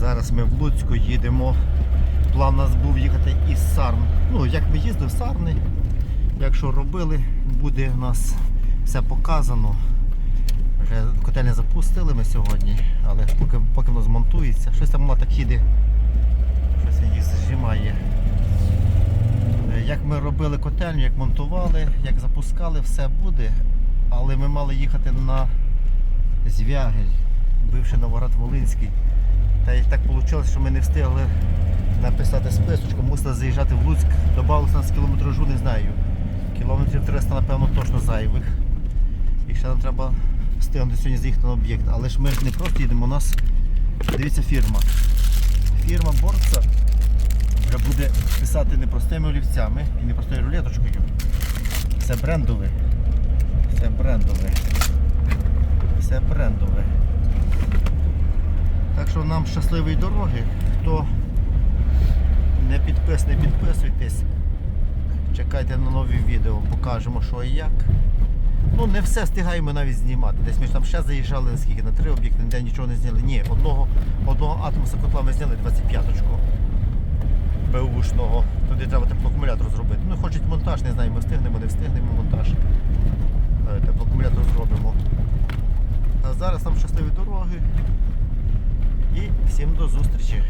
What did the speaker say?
Зараз ми в Луцьку їдемо. План у нас був їхати із Сарн. Ну, як ми їздили в Сарни, якщо робили, буде у нас все показано. Вже котельня запустили ми сьогодні, але поки, поки воно змонтується, щось там так їде, щось їх зжимає. Е, Як ми робили котельню, як монтували, як запускали, все буде. Але ми мали їхати на Звягель, бивший Новоград Волинський. Та й так вийшло, що ми не встигли написати списочку, мусили заїжджати в Луцьк, Добавилося нас кілометражу, не знаю. Кілометрів 300, напевно, точно зайвих. І ще нам треба встигнути сьогодні заїхати на об'єкт. Але ж ми ж не просто їдемо, у нас дивіться фірма. Фірма Борца вже буде писати не простими олівцями і не простою рулеточкою. Це брендове. Це брендове. Це брендове. Так що нам щасливої дороги. Хто не підпис, не підписуйтесь. Чекайте на нові відео, покажемо що і як. Ну, не все встигаємо навіть знімати. Десь ми ж там ще заїжджали, наскільки на три об'єкти, ніде нічого не зняли. Ні, одного, одного атомуса котла ми зняли 25-ку. Беушного. Туди треба теплоакумулятор зробити. Ну, хочуть монтаж, не знаю, ми встигнемо, не встигнемо монтаж. Теплоакумулятор зробимо. А зараз нам щасливі дороги. Всім до зустрічі.